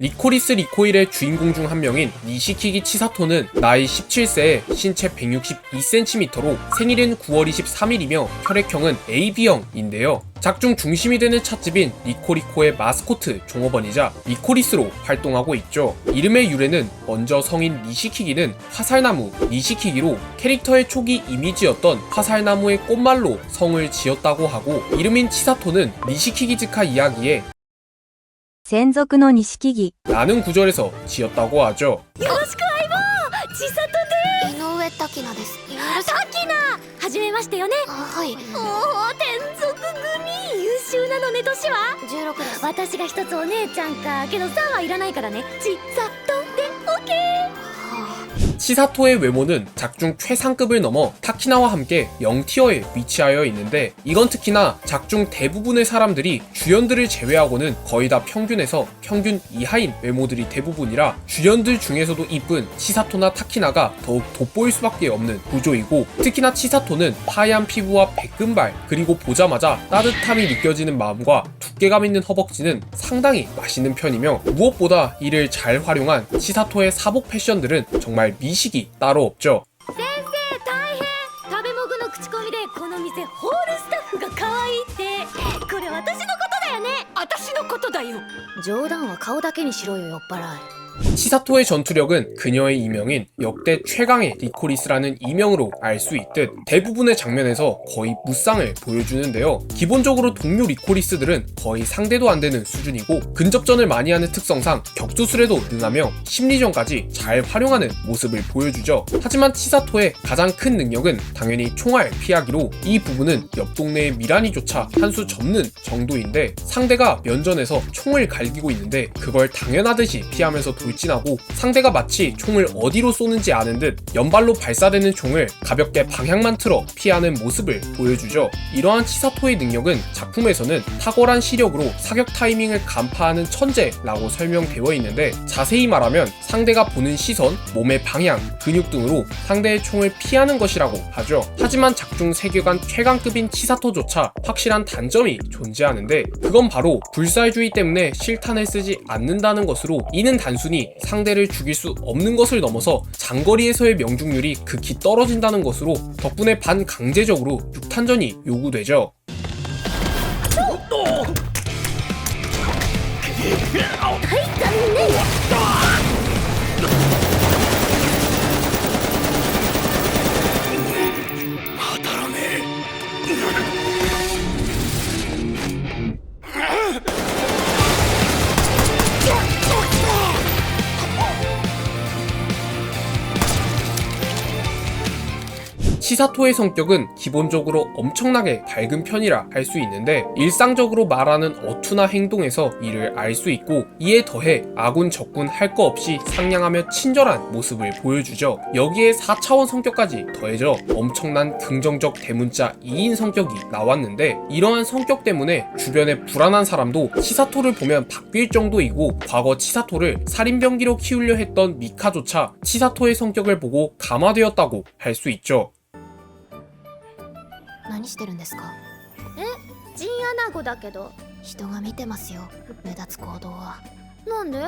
리코리스 리코일의 주인공 중 한 명인 니시키기 치사토는 나이 17세에 신체 162cm로 생일은 9월 23일이며 혈액형은 AB형인데요. 작중 중심이 되는 찻집인 리코리코의 마스코트 종업원이자 리코리스로 활동하고 있죠. 이름의 유래는 먼저 성인 니시키기는 화살나무 니시키기로 캐릭터의 초기 이미지였던 화살나무의 꽃말로 성을 지었다고 하고 이름인 치사토는 니시키기즈카 이야기에 専属の錦木 라는 구절에서 지었다고 하죠. 千里で井上滝菜です滝菜はじめましてよねはいおお天族組優秀なのね年は16です私が一つお姉ちゃんかけど3はいらないからねちさとでオッケー 치사토의 외모는 작중 최상급을 넘어 타키나와 함께 0티어에 위치하여 있는데 이건 특히나 작중 대부분의 사람들이 주연들을 제외하고는 거의 다 평균에서 평균 이하인 외모들이 대부분이라 주연들 중에서도 이쁜 치사토나 타키나가 더욱 돋보일 수밖에 없는 구조이고 특히나 치사토는 하얀 피부와 백금발 그리고 보자마자 따뜻함이 느껴지는 마음과 두께감 있는 허벅지는 상당히 맛있는 편이며 무엇보다 이를 잘 활용한 치사토의 사복 패션들은 정말 미錦太郎長。先生大変。食べもぐの口コミでこの店ホールスタッフが可愛いって。これ私のことだよね。私のことだよ。冗談は顔だけにしろよ酔っ払い。 치사토의 전투력은 그녀의 이명인 역대 최강의 리코리스라는 이명으로 알 수 있듯 대부분의 장면에서 거의 무쌍을 보여주는데요. 기본적으로 동료 리코리스들은 거의 상대도 안 되는 수준이고 근접전을 많이 하는 특성상 격투술에도 능하며 심리전까지 잘 활용하는 모습을 보여주죠. 하지만 치사토의 가장 큰 능력은 당연히 총알 피하기로 이 부분은 옆 동네의 미라니조차 한 수 접는 정도인데 상대가 면전에서 총을 갈기고 있는데 그걸 당연하듯이 피하면서 돌진하고 상대가 마치 총을 어디로 쏘는지 아는 듯 연발로 발사되는 총을 가볍게 방향만 틀어 피하는 모습을 보여주죠. 이러한 치사토의 능력은 작품에서는 탁월한 시력으로 사격 타이밍을 간파하는 천재라고 설명되어 있는데 자세히 말하면 상대가 보는 시선, 몸의 방향, 근육 등으로 상대의 총을 피하는 것이라고 하죠. 하지만 작중 세계관 최강급인 치사토조차 확실한 단점이 존재하는데 그건 바로 불사의주의 때문에 실탄을 쓰지 않는다는 것으로 이는 단순히 상대를 죽일 수 없는 것을 넘어서 장거리에서의 명중률이 극히 떨어진다는 것으로 덕분에 반강제적으로 6탄전이 요구되죠. 치사토의 성격은 기본적으로 엄청나게 밝은 편이라 할 수 있는데 일상적으로 말하는 어투나 행동에서 이를 알 수 있고 이에 더해 아군 적군 할 거 없이 상냥하며 친절한 모습을 보여주죠. 여기에 4차원 성격까지 더해져 엄청난 긍정적 대문자 2인 성격이 나왔는데 이러한 성격 때문에 주변에 불안한 사람도 치사토를 보면 바뀔 정도이고 과거 치사토를 살인병기로 키우려 했던 미카조차 치사토의 성격을 보고 감화되었다고 할 수 있죠. 何してるんですか？えチンアナゴだけど。人が見てますよ目立つ行動は。なんで？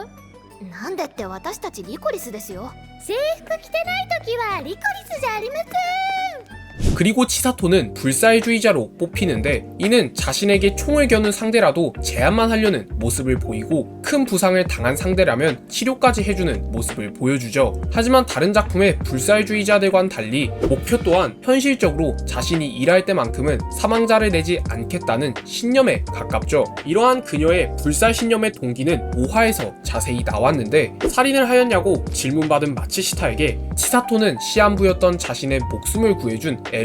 なんでって私たちリコリスですよ。制服着てない時はリコリスじゃありません 그리고 치사토는 불사의주의자로 뽑히는데 이는 자신에게 총을 겨눈 상대라도 제압만 하려는 모습을 보이고 큰 부상을 당한 상대라면 치료까지 해주는 모습을 보여주죠. 하지만 다른 작품의 불사의주의자들과는 달리 목표 또한 현실적으로 자신이 일할 때만큼은 사망자를 내지 않겠다는 신념에 가깝죠. 이러한 그녀의 불살 신념의 동기는 5화에서 자세히 나왔는데 살인을 하였냐고 질문받은 마치시타에게 치사토는 시한부였던 자신의 목숨을 구해준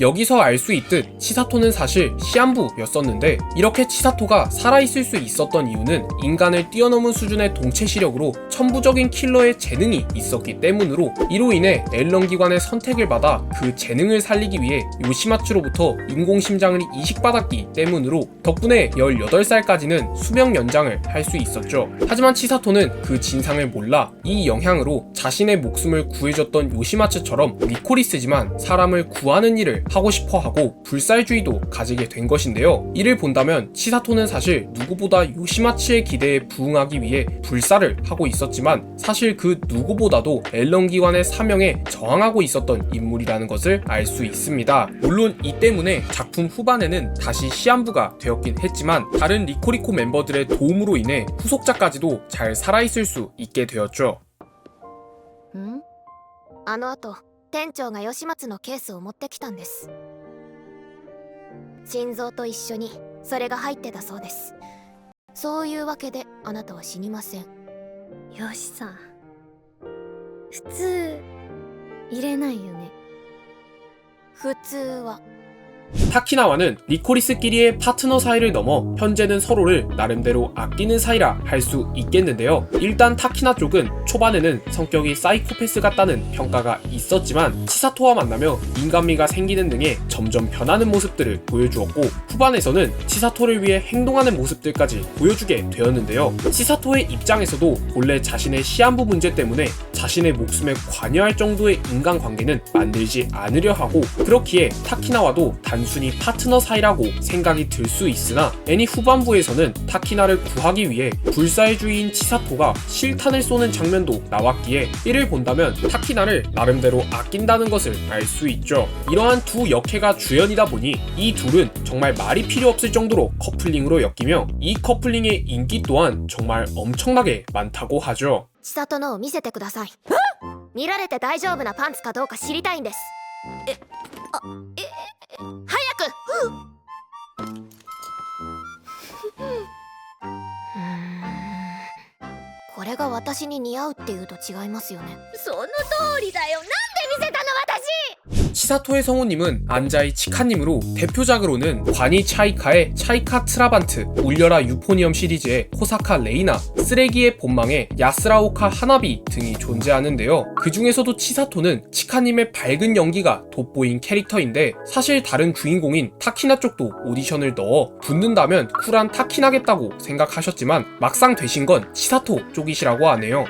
여기서 알 수 있듯 치사토는 사실 시한부였었는데 이렇게 치사토가 살아있을 수 있었던 이유는 인간을 뛰어넘은 수준의 동체 시력으로 천부적인 킬러의 재능이 있었기 때문으로 이로 인해 앨런 기관의 선택을 받아 그 재능을 살리기 위해 요시마츠로부터 인공심장을 이식받았기 때문으로 덕분에 18살까지는 수명 연장을 할 수 있었죠. 하지만 치사토는 그 진상을 몰라 이 영향으로 자신의 목숨을 구해줬던 요시마츠처럼 리코리스지만 사람을 구하는 일을 하고 싶어 하고 불살주의도 가지게 된 것인데요. 이를 본다면 치사토는 사실 누구보다 요시마츠의 기대에 부응하기 위해 불살을 하고 있었지만 사실 그 누구보다도 앨런 기관의 사명에 저항하고 있었던 인물이라는 것을 알 수 있습니다. 물론 이 때문에 작품 후반에는 다시 시한부가 되었긴 했지만 다른 리코리코 멤버들의 도움으로 인해 후속작까지도 잘 살아있을 수 있게 되었죠. んあの後 店長が吉松のケースを持ってきたんです。心臓と一緒にそれが入ってたそうです。そういうわけであなたは死にません。よしさん普通入れないよね。普通は 타키나와는 리코리스끼리의 파트너 사이를 넘어 현재는 서로를 나름대로 아끼는 사이라 할 수 있겠는데요. 일단 타키나 쪽은 초반에는 성격이 사이코패스 같다는 평가가 있었지만 치사토와 만나며 인간미가 생기는 등의 점점 변하는 모습들을 보여주었고 후반에서는 치사토를 위해 행동하는 모습들까지 보여주게 되었는데요. 치사토의 입장에서도 본래 자신의 시한부 문제 때문에 자신의 목숨에 관여할 정도의 인간관계는 만들지 않으려 하고 그렇기에 타키나와도 단순히 파트너 사이라고 생각이 들 수 있으나 애니 후반부에서는 타키나를 구하기 위해 불사의주의인 치사토가 실탄을 쏘는 장면도 나왔기에 이를 본다면 타키나를 나름대로 아낀다는 것을 알 수 있죠. 이러한 두 역해가 주연이다 보니 이 둘은 정말 말이 필요 없을 정도로 커플링으로 엮이며 이 커플링의 인기 또한 정말 엄청나게 많다고 하죠. 千里のを見せてください見られて大丈夫なパンツかどうか知りたいんですえあええ 早く。これが私に似合うっていうと違いますよね。その通りだよ。なんで見せたの私 치사토의 성우님은 안자이 치카님으로 대표작으로는 관이 차이카의 차이카 트라반트, 울려라 유포니엄 시리즈의 호사카 레이나, 쓰레기의 본망의 야스라오카 하나비 등이 존재하는데요. 그 중에서도 치사토는 치카님의 밝은 연기가 돋보인 캐릭터인데 사실 다른 주인공인 타키나 쪽도 오디션을 넣어 붙는다면 쿨한 타키나겠다고 생각하셨지만 막상 되신 건 치사토 쪽이시라고 하네요.